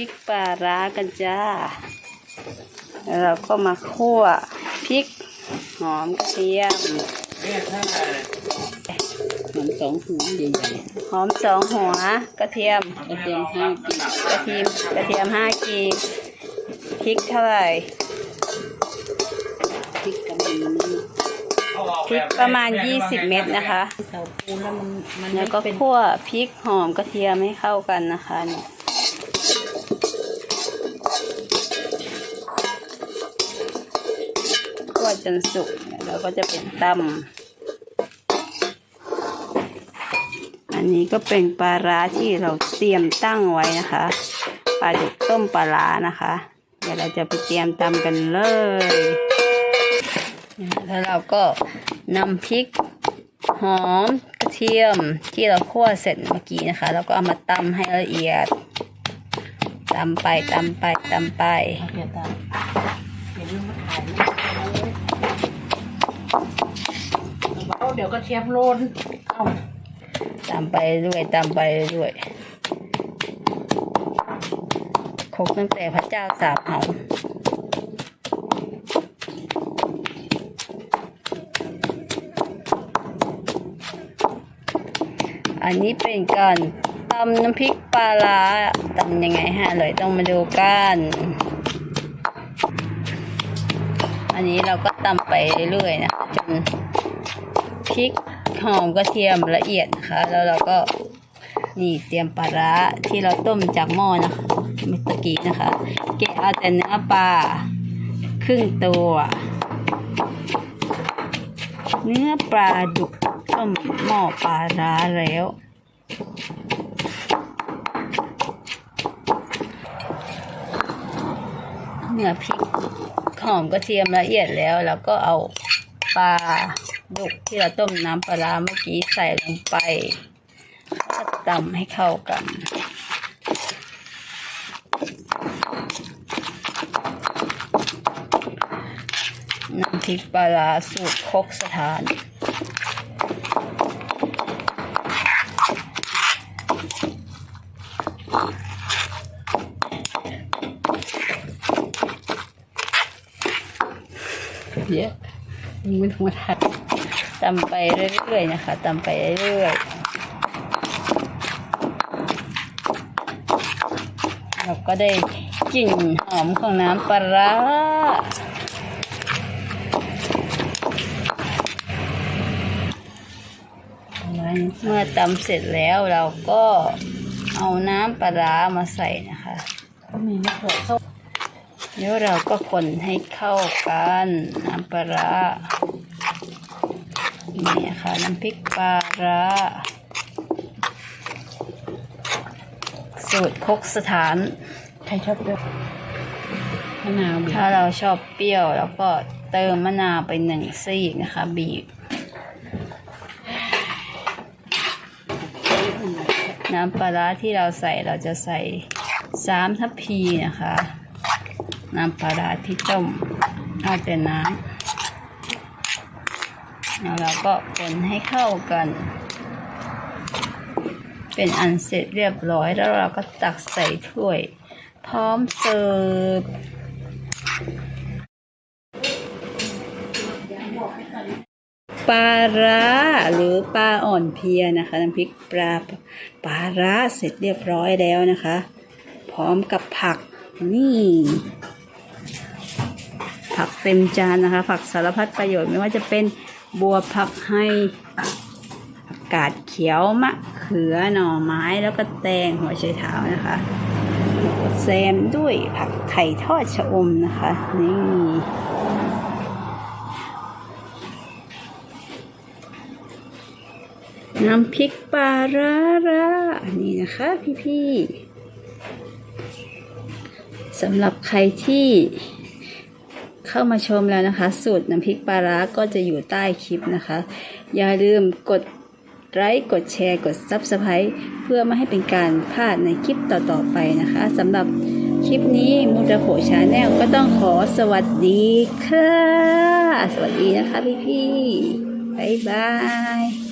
ริกปลาร้ากันจ้าแล้วเราก็มาคั่วพริก หอมกระเทียมหอมสองหัวใหญ่หอมสองหัวกระเทียมๆกระเทียมห้ากีบกระเทียมกระเทียมห้ากีบพริกเท่าไหร่พริกกระเทียมนี่พริกประมาณ 20 เม็ดนะคะเสาปูนแล้วมันมันแล้วก็เป็นคั่วพริกหอมกระเทียมให้เข้ากันนะคะเนี่ยคั่ว จนสุกเนี่ยเราก็จะเป็นตำอันนี้ก็เป็นปลาร้าที่เราเตรียมตั้งไว้นะคะปลาดุกต้มปลาร้านะคะ เดี๋ยวเราจะไปเตรียมตำกันเลย แล้วเราก็นำพริกหอมกระเทียมที่เราคั่วเสร็จเมื่อกี้นะคะ แล้วก็เอามาตำให้ละเอียดตำไปตำไปตำไปเดี๋ยวตามเห็นมันขายไม่ เอาเดี๋ยวกระเทียมโลนเอาตำไปเรื่อยตำไปเรื่อยคกตั้งแต่พระเจ้าสาบเหาอันนี้เป็นการตำน้ำพริกปลาร้าตำยังไงฮะเลยต้องมาดูกัน อันนี้เราก็ ตำไปเรื่อยๆนะจนพริกหอมกระเทียมละเอียดนะคะ แล้วเราก็นี่เตรียมปลาร้าที่เราต้มจากหม้อนะคะเมื่อกี้นะคะแกะเอาแต่เนื้อปลาครึ่งตัว เนื้อปลาดุกต้มหม้อปลาร้าแล้วเนื้อพริก หอมกระเทียมละเอียดแล้วแล้วก็เอาปลาดุกที่เราต้มน้ำปลาเมื่อกี้ใส่ลงไปก็ตำให้เข้ากันน้ำพริกปลาร้าสูตรคกสถาน เยอะมึงเป็นหัวทัดตำไปเรื่อยๆนะคะตำไปเรื่อยๆเราก็ได้กลิ่นหอมของน้ำปลาร้าเมื่อตำเสร็จแล้วเราก็เอาน้ำปลาร้ามาใส่นะคะ ก็มีมะเขือส้ม เดี๋ยวเราก็คนให้เข้ากันน้ำปลาร้านี่ค่ะน้ำพริกปลาร้าสูตรคกสถาน ใครชอบเปรี้ยวมะนาวบีบถ้าเราชอบเปรี้ยวแล้วก็เติมมะนาวไปหนึ่งซีกนะคะ บีบ น้ำปลาร้าที่เราใส่เราจะใส่สามทัพพีนะคะ น้ำปลาร้าที่ต้มเอาแต่น้ำแล้วเราก็คนให้เข้ากัน เป็นอันเสร็จเรียบร้อยแล้วเราก็ตักใส่ถ้วย พร้อมเสิร์ฟปลาร้าหรือปลาอ่อนเพียนะคะน้ำพริกปลาปลาร้าเสร็จเรียบร้อยแล้วนะคะ พร้อมกับผักนี่ ผักเต็มจานนะคะ ผักสารพัดประโยชน์ไม่ว่าจะเป็นบัวผักให้ผักกาดเขียวมะเขือหน่อไม้แล้วก็แตงหัวไชเท้านะคะแซมด้วยผักไข่ทอดชะอมนะคะนี่น้ำพริกปลาร้าร้านี่นะคะพี่ๆสำหรับใครที่ เข้ามาชมแล้วนะคะ สูตรน้ำพริกปลาร้าก็จะอยู่ใต้คลิปนะคะ อย่าลืมกดไลค์กดแชร์กด Subscribe เพื่อไม่ให้เป็นการพลาดในคลิปต่อๆไปนะคะสำหรับคลิปนี้มูดาโขชาแนลก็ต้องขอสวัสดีค่ะ สวัสดีนะคะพี่ๆบ๊ายบาย